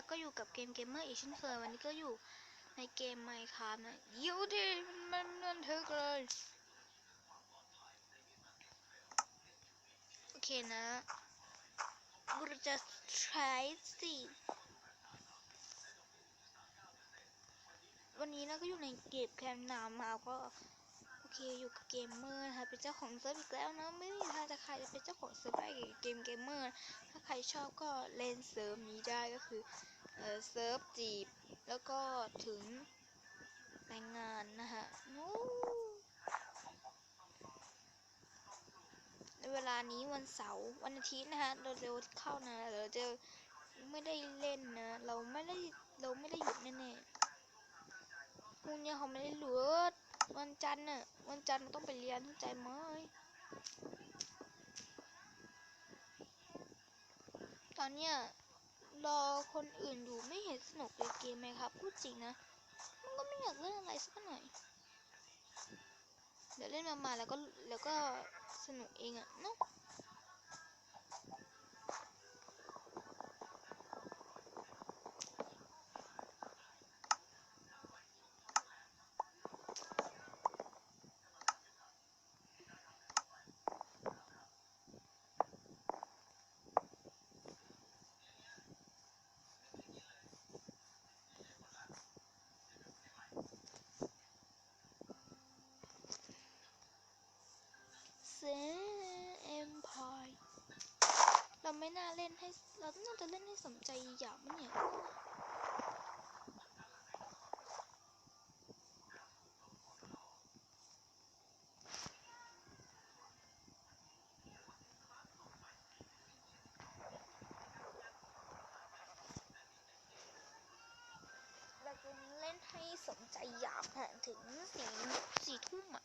ะคะก็อยู่กับเกมเกมเมอร์อีกเช่นเคยวันนี้ก็อยู่ในเกมไมค์ครับนะเดี๋ยวดิมันมันเธอเลย โอเคนะเราจะใช้สิวันนี้เราก็อยู่ในเกมแคมนามมาก็ โอเคอยู่กับเกมเมอร์ เป็นเจ้าของเซิร์ฟอีกแล้วนะไม่มีทางจะใครจะเป็นเจ้าของเซิร์ฟได้เกมเกมเมอร์ ถ้าใครชอบก็เล่นเซิร์ฟนี้ได้ก็คือเออเซิร์ฟจีบ แล้วก็ถึงแต่งงานนะคะนู้ในเวลานี้วันเสาร์วันอาทิตย์นะคะเราเร็วเข้านะเราจะไม่ได้เล่นนะ เราไม่ได้เราไม่ได้หยุดแน่ๆพรุ่งนี้เขาไม่ได้หยุด วันจันทร์น่ะวันจันทร์ต้องไปเรียนเข้าใจไหมตอนเนี้ยรอคนอื่นอยู่ไม่เห็นสนุกเลยเกมไหมครับ พูดจริงนะ มันก็ไม่อยากเล่นอะไรสักหน่อย เดี๋ยวเล่นมามาแล้วก็แล้วก็สนุกเองอะเนาะเซเอ็มพายเรา ไม่น่าเล่นให้ เราน่าจะเล่นให้สมใจอย่างมั้งเนี่ยเราจะเล่นให้สมใจอยากถึงสี่สี่ทุ่มอะ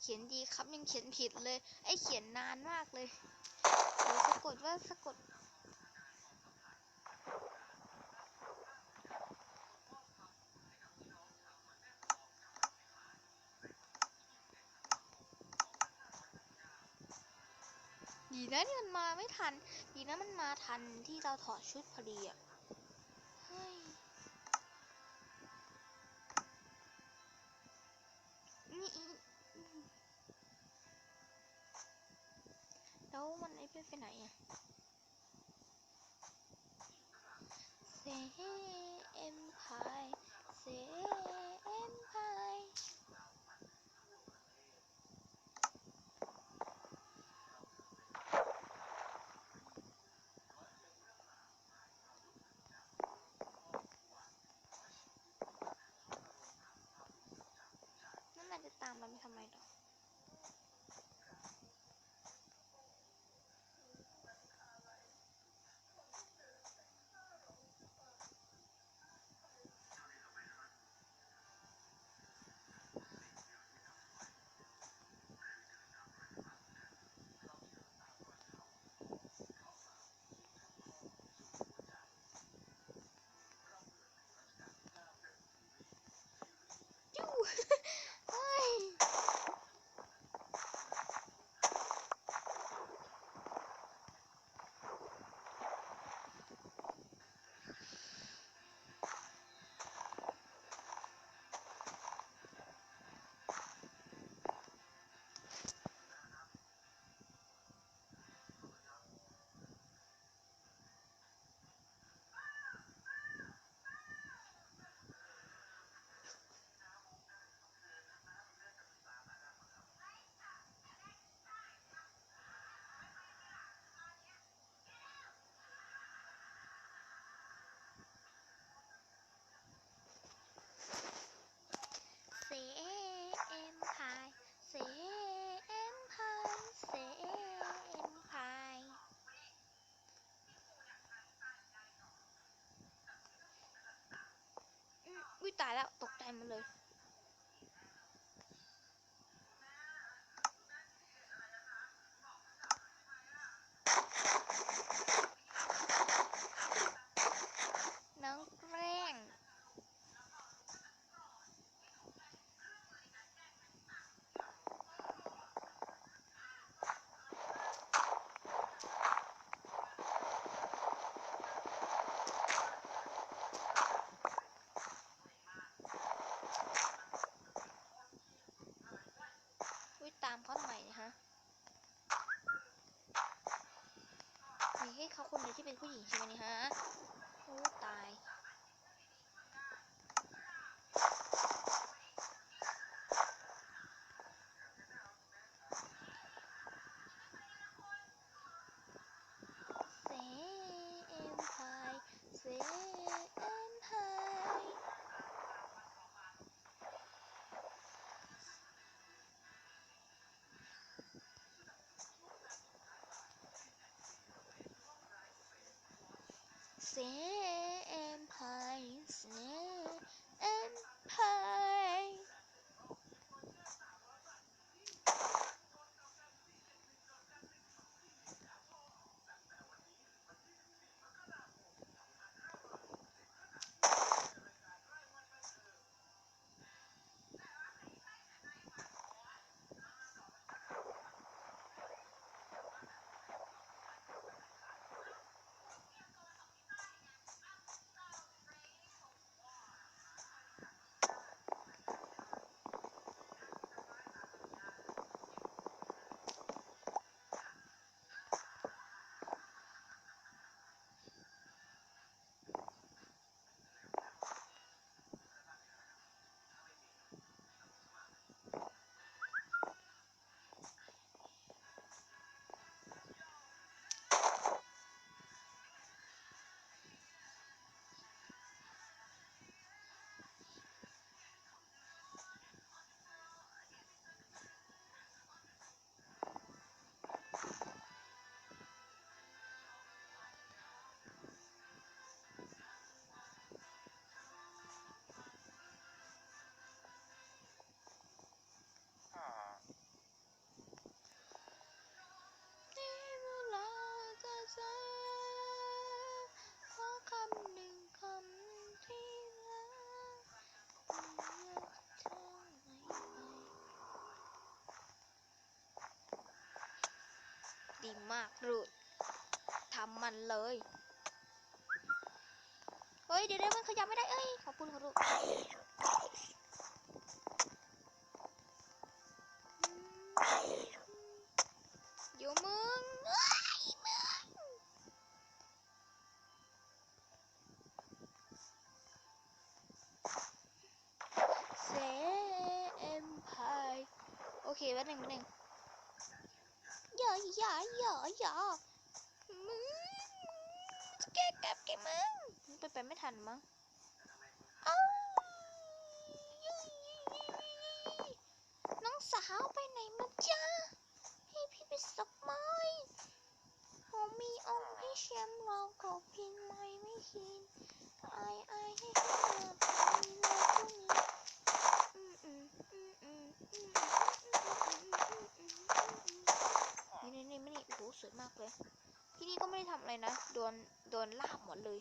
เขียนดีครับยังเขียนผิดเลย ไอเขียนนานมากเลยเดี๋ยวสะกดว่าสะกดดีนะที่มันมาไม่ทัน ดีนะมันมาทันที่เราถอดชุดพอดีอะ ตายแล้วตกใจหมันเลย น้องแกล้ง วิตามเขาทำไมเนะฮะ มีให้เขาคนเดียว ที่เป็นผู้หญิงใช่ไหมนี่ฮะโอ้ตาย เซเอ็มไฮเซเอ็มไฮ เดีมากรูดทำมันเลย เฮ้ย เดี๋ยวเดี๋ยวมันขยับไม่ได้ เอ้ย ขอบคุณครับลูกเดี๋ยวมึงเอ้ยมึงเซมพายโอเคแป๊บหนึ่งแป๊บหนึ่ง อย่าอย่าอย่าอย่ามึงจะแกกลับแกมึงไปไปไม่ทันมั้งน้องสาวไปไหนมาจ้าให้พี่ไปสักไม้ผมมีองค์ให้แชมป์เราก็พินไม่ไม่คินไอไอให้เธอไปเลยพรุ่งนี้นี่นี่นี่ไม่นี่โอ้โหสวยมากเลย ที่นี่ก็ไม่ได้ทำอะไรนะ โดน โดนลาบหมดเลย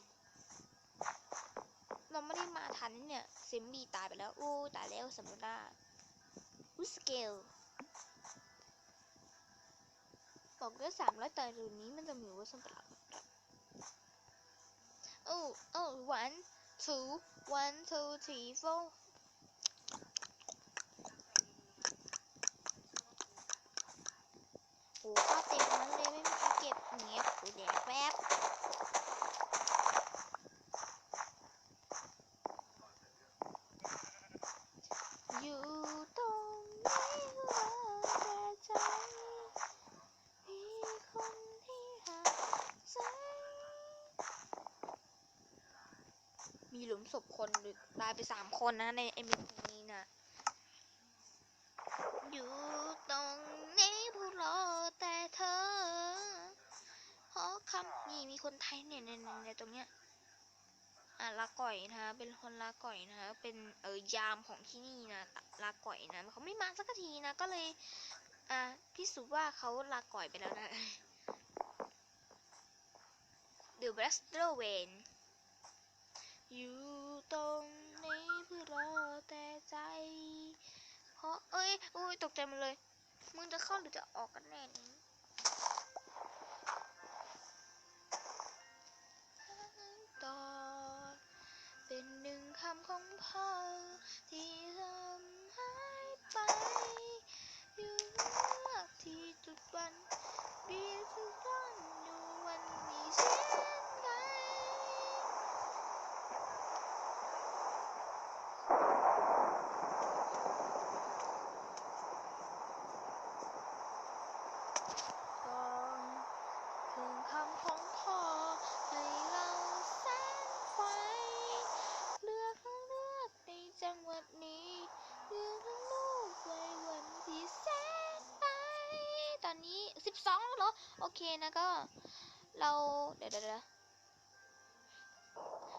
เราไม่ได้มาทันเนี่ย เซมบี้ตายไปแล้ว โอ้ ตายแล้วสำหรับอุสเกล บอกว่าสามร้อยแต่รุ่นนี้มันจะมีว่าสำหรับโอ้ โอ้ one two one two three four โอ้ข้าว สีแดกแป๊บอยู่ตรงนี้ว่าแต่ใจมีคนที่หักใจมีหลุมศพคนตายไปสามคนนะในเอ็มนี้นะ อยู่ตรงนี้ผู้รอแต่เธอขอ คนี่มีคนไทยเนี่ยในในตรงเนี้ยอ่าลาก่อยนะคะ เป็นคนลาก่อยนะคะ เป็นเออยามของที่นี่นะลาก่อยนะเขาไม่มาสักทีนะก็เลยอ่าพิสูจน์ว่าเขาลาก่อยไปแล้วนะ The b r a s t e r w a n อยู่ตรงนี้เพื่อรอแต่ใจ เพราะเอ้ยอุ้ยตกใจมันเลย มึงจะเข้าหรือจะออกกันแน่นี้ เบียดทุกร้อนอยู่วันนี้เช่นไงก่อนถึงคำของพ่อให้เราแสงไฟเลือกทั้งเลือกในจังหวัดนี้ เลือกทั้งลูกไว้วันที่แสน อนนี้สิบสองแล้วเหรอ โอเคนะก็เราเดี๋ยวเดี๋ยว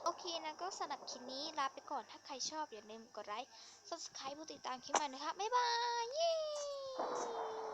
โอเคนะก็สำหรับคลิปนี้ลาไปก่อนถ้าใครชอบอย่าลืมกดไลค์ subscribe ผู้ติดตามคลิปใหม่นะคะบ๊ายบาย เย้